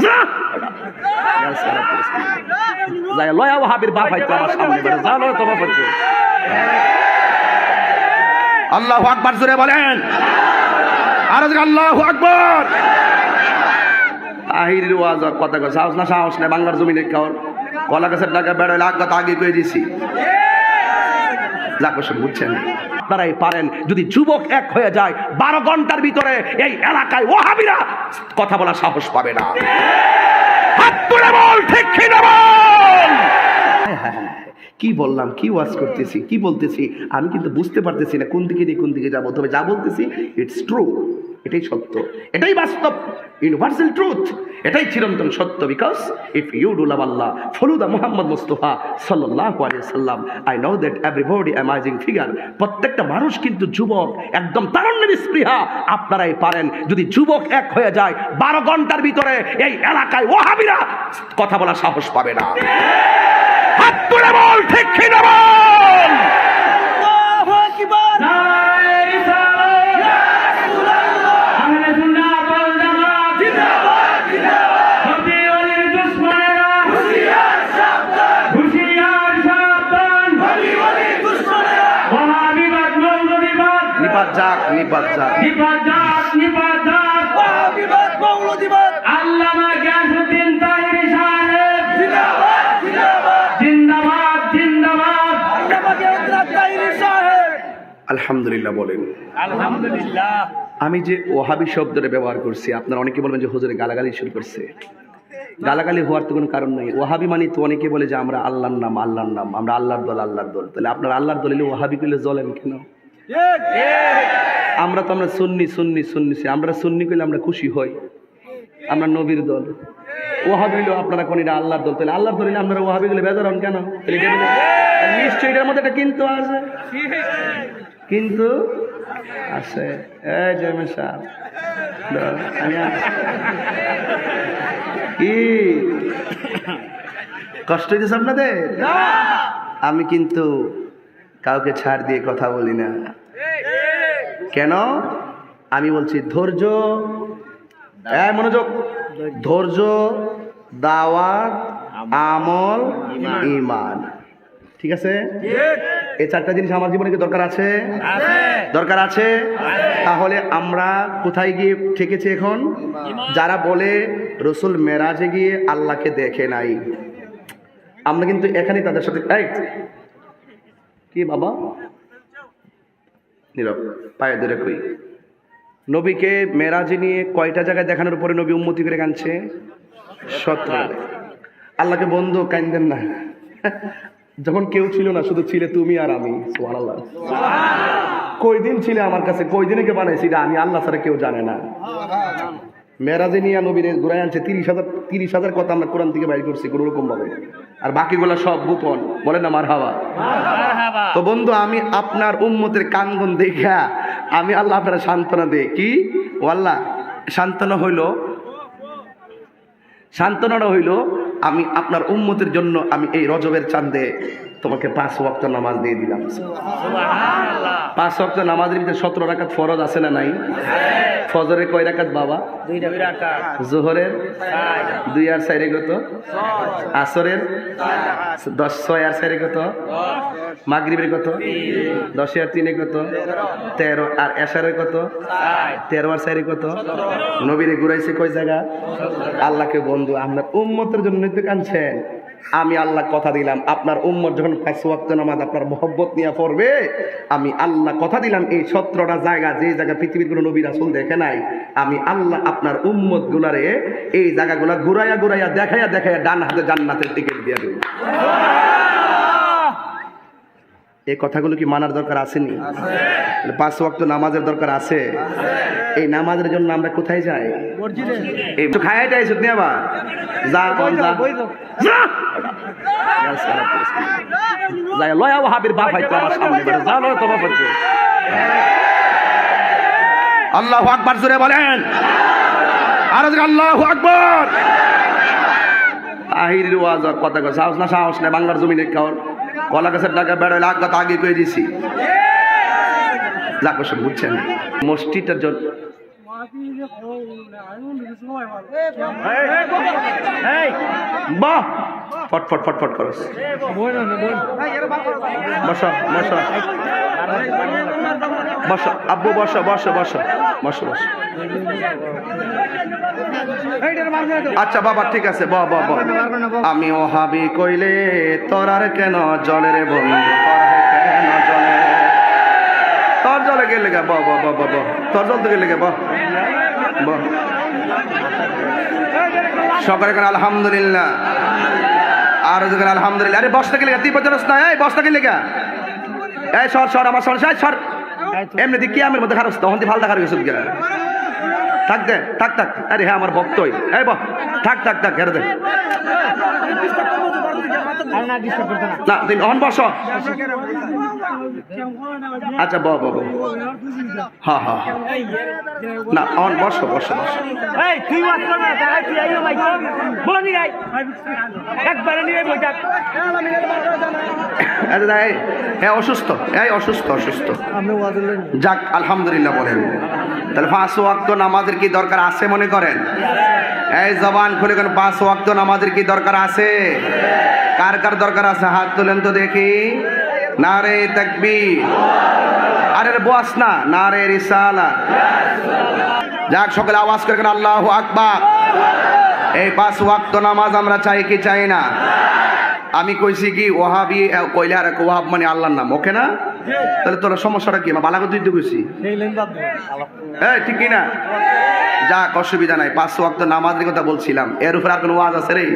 যা! যাই লয়া ওহাবির বাপ হয়তো আমার সামনে বেরো যা লয় তোমার হচ্ছে। আল্লাহ আকবার জুড়ে বলেন। আর আল্লাহ আকবর। আহির ওয়াজ কথা সাহস না সাহস না বাংলার জমিনে খাওয়ার। কলা গাছের টাকা লাখ কথা আগে কয়ে দিছি। লাকসব বুঝছেন? আপনারাই পারেন যদি যুবক এক হয়ে যায় বারো ঘণ্টার ভিতরে এই এলাকায় ওহাবিরা কথা বলার সাহস পাবে না। হাত তুলে বল ঠিক হ্যাঁ, হ্যাঁ, হ্যাঁ। কি বললাম কি ওয়াজ করতেছি কি বলতেছি? আমি কিন্তু বুঝতে পারতেছি না কোন দিকে দিয়ে কোন দিকে যাব তবে যা বলতেছি ইটস ট্রু এটাই সত্য। এটাই বাস্তব। ইউনিভার্সাল ট্রুথ এটাই চিরন্তন সত্য because if you do love Allah follow the Muhammad Mustafa আলাইহি সাল্লাম I know that everybody amazing figure প্রত্যেকটা মানুষ কিন্তু যুবক, একদম তারুণ্যের স্পৃহা আপনারাই পারেন। যদি যুবক এক হয়ে যায়, বারো ঘণ্টার ভিতরে এই এলাকায় ওহাবিরা কথা বলার সাহস পাবে না। হাত তুলে বল, ঠিক কি না বল নিপাত যাক। নিপাত যাক নিপাত যাক। বিবাদ মৌলবাদ আল্লামা গ্যাসুদ্দিন তাহিরি সাহেব। জিন্দাবাদ জিন্দাবাদ। জিন্দাবাদ জিন্দাবাদ। আল্লামা গিয়াসউদ্দিন তাহিরি সাহেব। আলহামদুলিল্লাহ বলেন। আলহামদুলিল্লাহ। আমি যে ওহাবি শব্দটা ব্যবহার করছি আপনারা অনেকে বলবেন যে হুজুরে গালাগালি শুরু করছে। গালাগালি হওয়ার তো কোনো কারণ নাই। ওহাবি মানে তো অনেকে বলে যে আমরা আল্লাহর নাম আল্লাহর নাম আমরা আল্লাহর দল আল্লাহর দল। তাহলে আপনার আল্লাহর দল এলে ওহাবি করলে জ্বলেন কেন? আমরা তো আমরা সুন্নি সুন্নি সুন্নি আমরা সুন্নি করলে আমরা খুশি হই। আমরা নবীর দল। ওহাবি হইলেও আপনারা কোন এটা আল্লাহর দল। তাহলে আল্লাহর দল হইলে আপনারা ওহাবি গুলো বেজার হন কেন? নিশ্চয়ই এটার মধ্যে একটা কিন্তু আছে। কিন্তু আছে। এই মেশা আমি কি? কষ্ট হইতেছে আপনাদের? আমি কিন্তু কাউকে ছাড় দিয়ে কথা বলি না। কেন? আমি বলছি ধৈর্য এই মনোযোগ। ধৈর্য দাওয়াত আমল ইমান ঠিক আছে? এই চারটা জিনিস আমার জীবনে কি দরকার আছে? দরকার আছে? তাহলে আমরা কোথায় গিয়ে ঠেকেছি এখন? যারা বলে রসুল মেরাজে গিয়ে আল্লাহকে দেখে নাই। আমরা কিন্তু এখানেই তাদের সাথে কি বাবা? নীরব পায়ে ধরে কই? নবীকে মেরাজে নিয়ে কয়টা জায়গায় দেখানোর পরে নবী উন্মতি করে কানছে সতেরো। আল্লাহকে বন্ধু কান্দেন না। যখন কেউ ছিল না শুধু ছিলে তুমি আর আমি। কই দিন ছিলে আমার কাছে? কই দিনে কে বানাইছি? আমি আল্লাহ ছাড়া কেউ জানে না। মেরাজে নিয়ে নবীর ঘুরাই আনছে তিরিশ হাজার তিরিশ হাজার কথা আমরা কোরআন থেকে বাইর করছি কোনো রকম ভাবে আর বাকিগুলো সব গোপন। বলে না মার হাওয়া তো বন্ধু আমি আপনার উম্মতের কানগন দেখা আমি আল্লাহ আপনার সান্ত্বনা দে কি? ও আল্লাহ সান্ত্বনা হইল সান্ত্বনাটা হইল আমি আপনার উম্মতের জন্য আমি এই রজবের চাঁদে তোমাকে পাঁচ ওয়াক্ত নামাজ দিয়ে দিলাম। পাঁচ ওয়াক্ত নামাজের ভিতরে সতেরো রাকাত ফরজ আছে না নাই? ফজরে কয় রাকাত বাবা? জোহরের? দুই আর চাইরে কত? আসরের? দশ ছয় আর চাইরে কত? মাগরিবের কত? দশে আর তিনে কত? তেরো। আর এশারের কত? তেরো আর চাইরে কত? নবীরে ঘুরাইছে কয় জায়গা? আল্লাহকে বন্ধু আপনার উম্মতের জন্য নিতে কানছেন আমি আল্লাহ কথা দিলাম, আপনার উম্মত যখন পাঁচ নামাজ আপনার মহব্বত নিয়ে পড়বে, আমি আল্লাহ কথা দিলাম, এই সত্রটা জায়গা, যে জায়গা পৃথিবীর কোনো নবী রাসুল দেখে নাই, আমি আল্লাহ আপনার উম্মত গুলারে এই জায়গাগুলা ঘুরাইয়া ঘুরাইয়া দেখাইয়া দেখাইয়া ডান হাতে জান্নাতের টিকিট দিয়ে দেব। এই কথাগুলো কি মানার দরকার আসেনি? পাঁচ ওয়াক্ত নামাজের দরকার আছে এই নামাজের জন্য আমরা কোথায় যাই? তো খাই যাই শুধু আবার। যা কোন যা। যা! যাই লয়া ওহাবির বাপ হয়তো আমার সামনে বেরো যা লয় তোমার হচ্ছে আল্লাহ আকবার জুড়ে বলেন। আর আল্লাহ আকবর। আহির ওয়াজ কথা সাহস না সাহস না বাংলার জমিনে খাওয়ার। কলা গাছের ডাকা বেড়ে লাখ কথা আগে কয়ে দিছি বুঝছে বুঝছেন মসজিদটার জন্য বাহ ফট ফট ফট ফট করস বসো বসো। বসো, আব্বু, বসো বসো বসো। বসো বসো। আচ্ছা বাবা, ঠিক আছে, ব ব আমি ওহাবি কইলে তোরার কেন জলের বন্ধু? কেন জলে? তোর জলে গেলে গা, ব ব ব ব তোর জল গেলে গা, ব। ব। সকলে কেন আলহামদুলিল্লাহ। আলহামদুলিল্লাহ। আরে, বসতে গেলে তুই না এই, বস্তা গেলে গা। এই, সর সর, আমার সর সর সর। এমনি দিকে আমের মধ্যে খারাপ তখন তুই দেখার গেছে থাক দে, থাক থাক। আরে হ্যাঁ আমার ভক্তই। এই, বহ। থাক থাক থাক হেরে দে। না তুমি অন বস। আচ্ছা না অন বস না নি হ্যাঁ অসুস্থ এই অসুস্থ অসুস্থ। যাক আলহামদুলিল্লাহ বলেন। তাহলে পাঁচ ওয়াক্ত নামাজের কি দরকার আছে মনে করেন? এই জবান খুলে কোন? পাঁচ ওয়াক্ত নামাজের কি দরকার আছে? কার কার দরকার আছে? হাত তুলেন তো দেখি। না রে তাকবি আরে বস না না রে রিসালা। যাক, সকলে আওয়াজ করে আল্লাহ আকবার। এই পাঁচ ওয়াক্ত নামাজ আমরা চাই কি চাই না? আমি কইছি কি ওহাবি কইলে আর ওহাব মানে আল্লাহর নাম ওকে না? তাহলে তোর সমস্যাটা কি আমার বালাগত দিতে কইছি? হ্যাঁ ঠিক কি না যাক অসুবিধা নাই পাঁচ ওয়াক্ত নামাজের কথা বলছিলাম এর উপর আর কোনো ওয়াজ আছে রে?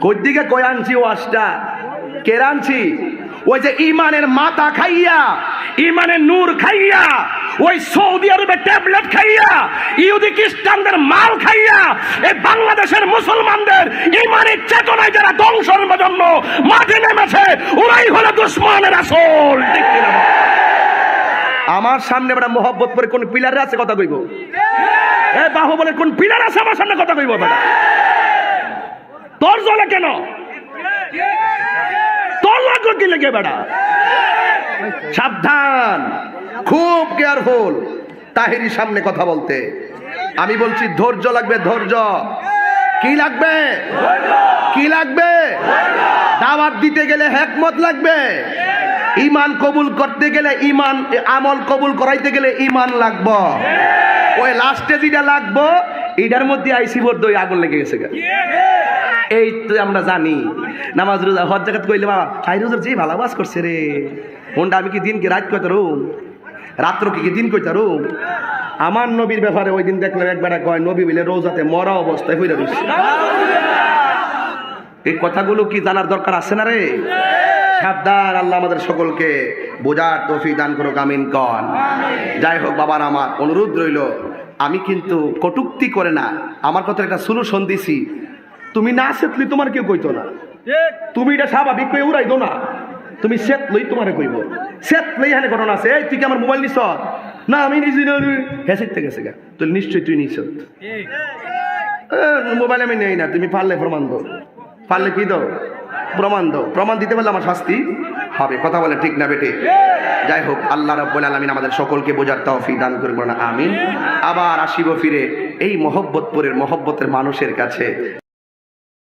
কই দিকে কই আনছি ওয়াজটা? কে আনছি? ওই যে ইমানের মাথা খাইয়া ইমানের নূর খাইয়া ওই সৌদি আরবের ট্যাবলেট খাইয়া, ইহুদি খ্রিস্টানদের মাল খাইয়া, এই বাংলাদেশের মুসলমানদের ইমানের চেতনায় যারা ধ্বংসের জন্য মাঠে নেমেছে, ওরাই হলো দুশ্মনের আসল। আমার সামনে বেটা মোহব্বত করে কোন পিলারে আছে কথা কইব? এ বাহুবলের কোন পিলার আছে আমার সামনে কথা কইব বেটা? তোর জলে কেন? তোর লাগল কি লেগে বেটা? সাবধান। খুব কেয়ারফুল। তাহিরি সামনে কথা বলতে। আমি বলছি, ধৈর্য লাগবে, ধৈর্য। কি লাগবে? কি লাগবে? দাওয়াত দিতে গেলে হেকমত লাগবে। ইমান কবুল করতে গেলে ইমান আমল কবুল করাইতে গেলে ইমান লাগবো। ওই লাস্টে যেটা লাগবো, এটার মধ্যে আইসি ভোর দই আগুন লেগে গেছে। এই তো আমরা জানি, নামাজ রোজা, হজ জায়গা কইলে বাবা, হাই রোজার যে ভালো আওয়াজ করছে রে। হোন্ডা, আমি কি দিন কি রাত কইতে রুম? রাত্র কি দিন কইতে রুম আমার নবীর ব্যাপারে ওই দিন দেখলাম একবার কয় নবী বলে রোজাতে মরা অবস্থায় হইলে রয়েছে এই কথাগুলো কি জানার দরকার আছে না রে? সাবধান আল্লাহ আমাদের সকলকে বোঝার তফি দান করুক আমিন কন। যাই হোক বাবার আমার অনুরোধ রইল আমি কিন্তু কটুক্তি করে না। আমার কথা একটা সলিউশন দিছি। তুমি না সেতলি তোমার কেউ কইতো না। তুমি এটা স্বাভাবিক কই উড়াই দো না। তুমি সেত লই তোমারে কইব। সেত লই হানে ঘটনা আছে, এই, তুই কি আমার মোবাইল নিছ? না, আমি নিজে হেসে থেকে গেছে গা। তুই নিশ্চয়ই তুই নিছ। মোবাইল আমি নেই না, তুমি পারলে প্রমাণ দাও। পারলে কি দাও? প্রমাণ দাও। প্রমাণ দিতে পারলে আমার শাস্তি হবে। কথা বলে ঠিক না বেটে? যাই হোক, আল্লাহ রাব্বুল আলামিন আমাদের সকলকে বোঝার তৌফিক দান করবেন আমিন। আবার আসিব ফিরে এই মহব্বতপুরের মহব্বতের মানুষের কাছে।